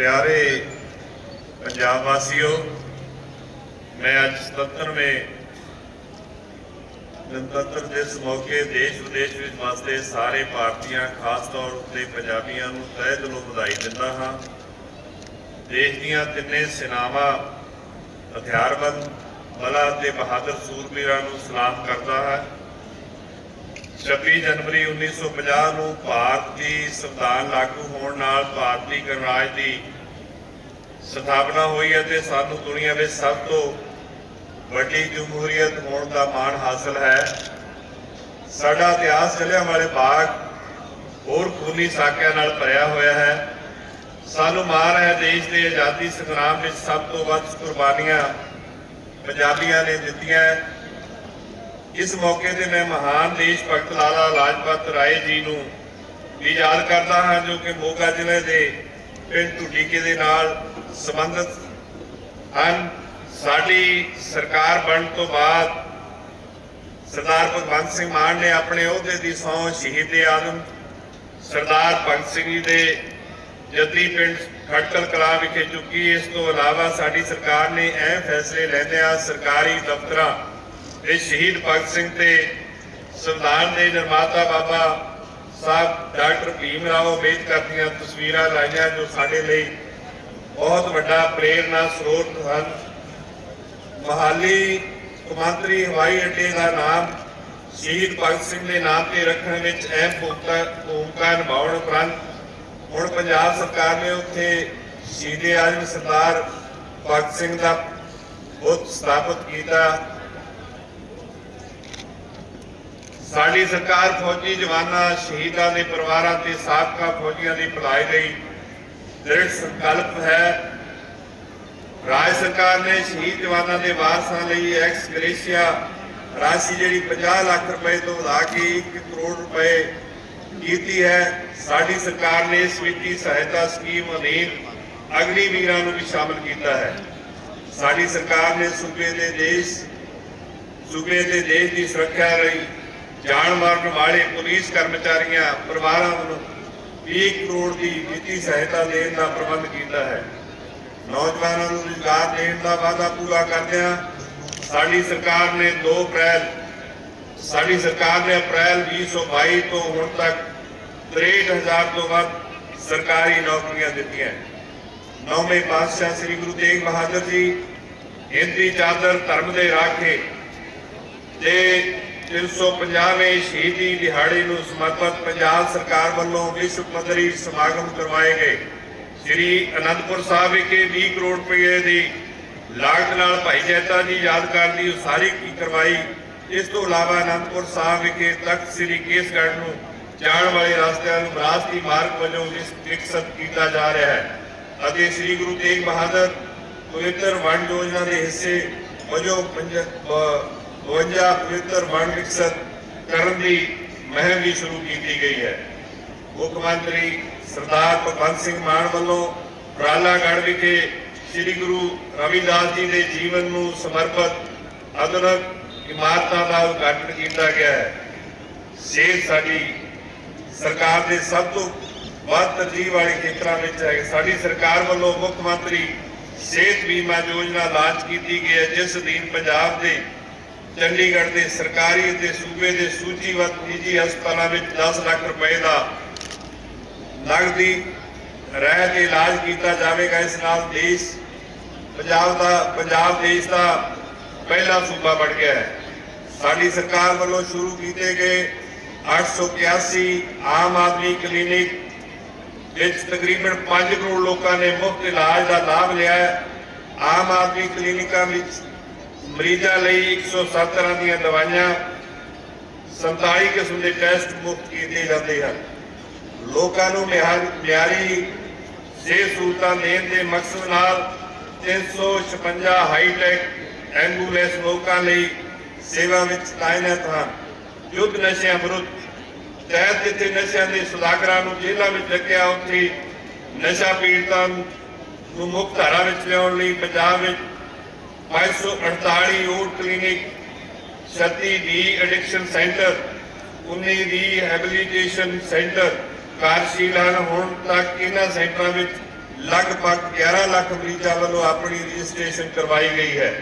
ਪਿਆਰੇ ਪੰਜਾਬ ਵਾਸੀਓ, ਮੈਂ ਅੱਜ 77ਵੇਂ ਗਣਤੰਤਰ ਦਿਵਸ ਮੌਕੇ ਦੇਸ਼ ਵਿਦੇਸ਼ ਵਿੱਚ ਵਸਦੇ ਸਾਰੇ ਭਾਰਤੀਆਂ, ਖਾਸ ਤੌਰ ਉੱਤੇ ਪੰਜਾਬੀਆਂ ਨੂੰ ਤਹਿ ਦਿਲੋਂ ਵਧਾਈ ਦਿੰਦਾ ਹਾਂ। ਦੇਸ਼ ਦੀਆਂ ਤਿੰਨੇ ਸੈਨਾਵਾਂ ਹਥਿਆਰਬੰਦ, ਬਲਾਂ ਅਤੇ ਬਹਾਦਰ ਸੂਰਬੀਰਾਂ ਨੂੰ ਸਲਾਮ ਕਰਦਾ ਹਾਂ। 26 ਜਨਵਰੀ 1950 ਨੂੰ ਭਾਰਤ ਦੀ ਸੰਵਿਧਾਨ ਲਾਗੂ ਹੋਣ ਨਾਲ ਭਾਰਤੀ ਗਣਰਾਜ ਦੀ ਸਥਾਪਨਾ ਹੋਈ ਹੈ ਅਤੇ ਸਾਨੂੰ ਦੁਨੀਆ ਵਿੱਚ ਸਭ ਤੋਂ ਵੱਡੀ ਜਮਹੂਰੀਅਤ ਹੋਣ ਦਾ ਮਾਣ ਹਾਸਲ ਹੈ। ਸਾਡਾ ਇਤਿਹਾਸ ਜਲਿਆਂਵਾਲੇ ਬਾਗ ਹੋਰ ਖੂਨੀ ਸਾਕਿਆਂ ਨਾਲ ਭਰਿਆ ਹੋਇਆ ਹੈ। ਸਾਨੂੰ ਮਾਣ ਹੈ ਦੇਸ਼ ਦੇ ਆਜ਼ਾਦੀ ਸੰਗਰਾਮ ਵਿੱਚ ਸਭ ਤੋਂ ਵੱਧ ਕੁਰਬਾਨੀਆਂ ਪੰਜਾਬੀਆਂ ਨੇ ਦਿੱਤੀਆਂ ਇਸ ਮੌਕੇ ਤੇ ਮੈਂ ਮਹਾਨ ਦੇਸ਼ ਭਗਤ ਲਾਲਾ ਲਾਜਪਤ ਰਾਏ ਜੀ ਨੂੰ ਵੀ ਯਾਦ ਕਰਦਾ ਹਾਂ, ਜੋ ਕਿ ਮੋਗਾ ਜ਼ਿਲ੍ਹੇ ਦੇ ਪਿੰਡ ਢੁੱਡੀਕੇ ਦੇ ਨਾਲ ਸੰਬੰਧਿਤ ਹਨ। ਸਾਡੀ ਸਰਕਾਰ ਬਣਨ ਤੋਂ ਬਾਅਦ ਸਰਦਾਰ ਭਗਵੰਤ ਸਿੰਘ ਮਾਨ ਨੇ ਆਪਣੇ ਅਹੁਦੇ ਦੀ ਸਹੁੰ ਸ਼ਹੀਦ ਆਦਮ ਸਰਦਾਰ ਭਗਤ ਸਿੰਘ ਜੀ ਦੇ ਜੱਦੀ ਪਿੰਡ ਖਟਕਲ ਕਲਾ ਵਿਖੇ ਚੁੱਕੀ। ਇਸ ਤੋਂ ਇਲਾਵਾ ਸਾਡੀ ਸਰਕਾਰ ਨੇ ਅਹਿਮ ਫੈਸਲੇ ਲੈਂਦੇ ਲੈਂਦਿਆਂ ਸਰਕਾਰੀ ਦਫ਼ਤਰਾਂ ਇਹ ਸ਼ਹੀਦ ਭਗਤ ਸਿੰਘ ਤੇ ਸੰਵਿਧਾਨ ਦੇ ਨਿਰਮਾਤਾ ਬਾਬਾ ਸਾਹਿਬ ਡਾਕਟਰ ਭੀਮ ਰਾਓ ਅੰਬੇਦਕਰ ਦੀਆਂ ਤਸਵੀਰਾਂ ਲਾਈਆਂ ਜੋ ਸਾਡੇ ਲਈ ਬਹੁਤ ਵੱਡਾ ਪ੍ਰੇਰਨਾ ਸਰੋਤ ਹਨ। ਮਹਾਲੀ ਕੌਮਾਂਤਰੀ ਹਵਾਈ ਅੱਡੇ ਦਾ ਨਾਮ ਸ਼ਹੀਦ ਭਗਤ ਸਿੰਘ ਦੇ ਨਾਮ ਤੇ ਰੱਖਣ ਵਿੱਚ ਅਹਿਮ ਭੂਮਿਕਾ ਭੂਮਿਕਾ ਨਿਭਾਉਣ ਉਪਰੰਤ ਹੁਣ ਪੰਜਾਬ ਸਰਕਾਰ ਨੇ ਉੱਥੇ ਸ਼ਹੀਦ ਆਜ਼ਮ ਸਰਦਾਰ ਭਗਤ ਸਿੰਘ ਦਾ ਬੁੱਤ ਸਥਾਪਿਤ ਕੀਤਾ। ਸਾਡੀ ਸਰਕਾਰ ਫੌਜੀ ਜਵਾਨਾਂ, ਸ਼ਹੀਦਾਂ ਦੇ ਪਰਿਵਾਰਾਂ ਤੇ ਸਾਬਕਾ ਫੌਜੀਆਂ ਦੀ ਭਲਾਈ ਲਈ ਦ੍ਰਿੜ ਸੰਕਲਪ ਹੈ, ਰਾਜ ਸਰਕਾਰ ਨੇ ਸ਼ਹੀਦ ਜਵਾਨਾਂ ਦੇ ਵਾਰਸਾਂ ਲਈ ਐਕਸ ਗ੍ਰੇਸ਼ੀਆ ਰਾਸ਼ੀ ਜਿਹੜੀ 50 ਲੱਖ ਰੁਪਏ ਤੋਂ ਵਧਾ ਕੇ 1 ਕਰੋੜ ਰੁਪਏ ਕੀਤੀ ਹੈ। ਸਾਡੀ ਸਰਕਾਰ ਨੇ ਇਸ ਵਿੱਤੀ ਸਹਾਇਤਾ ਸਕੀਮ ਅਧੀਨ ਅਗਨੀਵੀਰਾਂ ਨੂੰ ਵੀ ਸ਼ਾਮਲ ਕੀਤਾ ਹੈ। ਸਾਡੀ ਸਰਕਾਰ ਨੇ ਸੂਬੇ ਦੇ ਦੇਸ਼ ਸੂਬੇ ਦੇ ਦੇਸ਼ ਦੀ ਸੁਰੱਖਿਆ ਲਈ ਜਾਨ ਮਾਰਨ ਵਾਲੇ ਪੁਲਿਸ ਕਰਮਚਾਰੀਆਂ, ਪਰਿਵਾਰਾਂ ਨੂੰ 1 ਕਰੋੜ ਦੀ ਵਿੱਤੀ ਸਹਾਇਤਾ ਦੇਣ ਦਾ ਪ੍ਰਬੰਧ ਕੀਤਾ ਹੈ। ਨੌਜਵਾਨਾਂ ਨੂੰ ਰੁਜ਼ਗਾਰ ਦੇਣ ਦਾ ਵਾਅਦਾ ਪੂਰਾ ਕਰਦਿਆਂ ਸਾਡੀ ਸਰਕਾਰ ਨੇ 2 ਅਪ੍ਰੈਲ, ਸਾਡੀ ਸਰਕਾਰ ਨੇ ਅਪ੍ਰੈਲ 2022 ਤੋਂ ਹੁਣ ਤੱਕ 63000 ਤੋਂ ਵੱਧ ਸਰਕਾਰੀ ਨੌਕਰੀਆਂ ਦਿੱਤੀਆਂ। ਨੌਵੇਂ ਪਾਤਸ਼ਾਹ ਸ੍ਰੀ ਗੁਰੂ ਤੇਗ ਬਹਾਦਰ ਜੀ ਹਿੰਦੀ ਚਾਦਰ ਧਰਮ ਦੇ ਰਾਖੇ ਤੇ 350ਵੇਂ ਸ਼ਹੀਦੀ ਦਿਹਾੜੇ ਨੂੰ ਸਮਰਪਿਤ ਪੰਜਾਬ ਸਰਕਾਰ ਵੱਲੋਂ ਵਿਸ਼ਵ ਪੱਧਰੀ ਸਮਾਗਮ ਕਰਵਾਏ ਗਏ। ਸ੍ਰੀ ਅਨੰਦਪੁਰ ਸਾਹਿਬ ਵਿਖੇ 20 ਕਰੋੜ ਰੁਪਏ ਦੀ ਲਾਗਤ ਨਾਲ ਭਾਈ ਜੈਤਾ ਜੀ ਯਾਦਗਾਰ ਦੀ ਉਸਾਰੀ ਕੀ ਕਰਵਾਈ। ਇਸ ਤੋਂ ਇਲਾਵਾ ਅਨੰਦਪੁਰ ਸਾਹਿਬ ਵਿਖੇ ਤਖਤ ਸ੍ਰੀ ਕੇਸਗੜ੍ਹ ਨੂੰ ਜਾਣ ਵਾਲੇ ਰਸਤਿਆਂ ਨੂੰ ਵਿਰਾਸਤੀ ਮਾਰਗ ਵਜੋਂ ਵਿਕਸਿਤ ਕੀਤਾ ਜਾ ਰਿਹਾ ਹੈ ਅਤੇ ਸ੍ਰੀ ਗੁਰੂ ਤੇਗ ਬਹਾਦਰ ਪਵਿੱਤਰ ਵਣ ਯੋਜਨਾ ਦੇ ਹਿੱਸੇ ਵਜੋਂ ਪੰਜ- 52 ਪਵਿੱਤਰ ਵਣ ਵਿਕਸਿਤ ਕਰਨ ਦੀ ਮੁਹਿੰਮ ਵੀ ਸ਼ੁਰੂ ਕੀਤੀ ਗਈ ਹੈ। ਮੁੱਖ ਮੰਤਰੀ ਸਰਦਾਰ ਭਗਵੰਤ ਸਿੰਘ ਮਾਨ ਵੱਲੋਂ ਪ੍ਰਾਲਾਗੜ੍ਹ ਵਿਖੇ ਸ੍ਰੀ ਗੁਰੂ ਰਵਿਦਾਸ ਜੀ ਦੇ ਜੀਵਨ ਨੂੰ ਸਮਰਪਿਤ ਆਧੁਨਿਕ ਇਮਾਰਤਾਂ ਦਾ ਉਦਘਾਟਨ ਕੀਤਾ ਗਿਆ ਹੈ। ਸਿਹਤ ਸਾਡੀ ਸਰਕਾਰ ਦੇ ਸਭ ਤੋਂ ਵੱਧ ਤਰਜੀਹ ਵਾਲੇ ਖੇਤਰਾਂ ਵਿੱਚ ਹੈ। ਸਾਡੀ ਸਰਕਾਰ ਵੱਲੋਂ ਮੁੱਖ ਮੰਤਰੀ ਸਿਹਤ ਬੀਮਾ ਯੋਜਨਾ ਲਾਂਚ ਕੀਤੀ ਗਈ ਹੈ, ਜਿਸ ਅਧੀਨ ਪੰਜਾਬ ਦੇ ਚੰਡੀਗੜ੍ਹ ਦੇ ਸਰਕਾਰੀ ਅਤੇ ਸੂਬੇ ਦੇ ਸੂਚੀਬੱਧ ਨਿੱਜੀ ਹਸਪਤਾਲਾਂ ਵਿੱਚ 10 ਲੱਖ ਰੁਪਏ ਦਾ ਨਗਦੀ ਰਹਿਤ ਇਲਾਜ ਕੀਤਾ ਜਾਵੇਗਾ। ਇਸ ਨਾਲ ਦੇਸ਼, ਪੰਜਾਬ ਦਾ, ਪੰਜਾਬ ਦੇਸ਼ ਦਾ ਪਹਿਲਾ ਸੂਬਾ ਬਣ ਗਿਆ ਹੈ। ਸਾਡੀ ਸਰਕਾਰ ਵੱਲੋਂ ਸ਼ੁਰੂ ਕੀਤੇ ਗਏ 881 ਆਮ ਆਦਮੀ ਕਲੀਨਿਕ ਵਿੱਚ ਤਕਰੀਬਨ 5 ਕਰੋੜ ਲੋਕਾਂ ਨੇ ਮੁਫਤ ਇਲਾਜ ਦਾ ਲਾਭ ਲਿਆ ਹੈ। ਆਮ ਆਦਮੀ ਕਲੀਨਿਕਾਂ ਵਿੱਚ ਮਰੀਜ਼ਾਂ ਲਈ 107 ਤਰ੍ਹਾਂ ਦੀਆਂ ਦਵਾਈਆਂ 47 ਕਿਸਮ ਦੇ ਟੈਸਟ ਮੁਫਤ ਕੀਤੇ ਜਾਂਦੇ ਹਨ। ਲੋਕਾਂ ਨੂੰ ਮਿਆਰ- ਮਿਆਰੀ ਸਿਹਤ ਸਹੂਲਤਾਂ ਦੇਣ ਦੇ ਮਕਸਦ ਨਾਲ 356 ਹਾਈਟੈਕ ਐਂਬੂਲੈਂਸ ਲੋਕਾਂ ਲਈ ਸੇਵਾ ਵਿੱਚ ਤਾਇਨਾਤ ਹਨ। ਯੁੱਧ ਨਸ਼ਿਆਂ ਵਿਰੁੱਧ, ਤਹਿਤ ਜਿੱਥੇ ਨਸ਼ਿਆਂ ਦੇ ਸੁਦਾਗਰਾਂ ਨੂੰ ਜੇਲ੍ਹਾਂ ਵਿੱਚ ਰੱਖਿਆ ਉੱਥੇ ਨਸ਼ਾ ਪੀੜਤਾਂ ਨੂੰ ਮੁੱਖ ਧਾਰਾ ਵਿੱਚ ਲਿਆਉਣ ਲਈ ਪੰਜਾਬ ਵਿੱਚ 548 OAT clinic 36 de addiction centre 19 rehabilitation centre ਕਾਰਜਸ਼ੀਲ ਹਨ। ਹੁਣ ਤੱਕ ਇਹਨਾਂ ਸੈਂਟਰਾਂ ਵਿੱਚ ਲਗਭਗ 11 ਲੱਖ ਮਰੀਜ਼ਾਂ ਵੱਲੋਂ ਆਪਣੀ ਰਜਿਸਟ੍ਰੇਸ਼ਨ ਕਰਵਾਈ ਗਈ ਹੈ।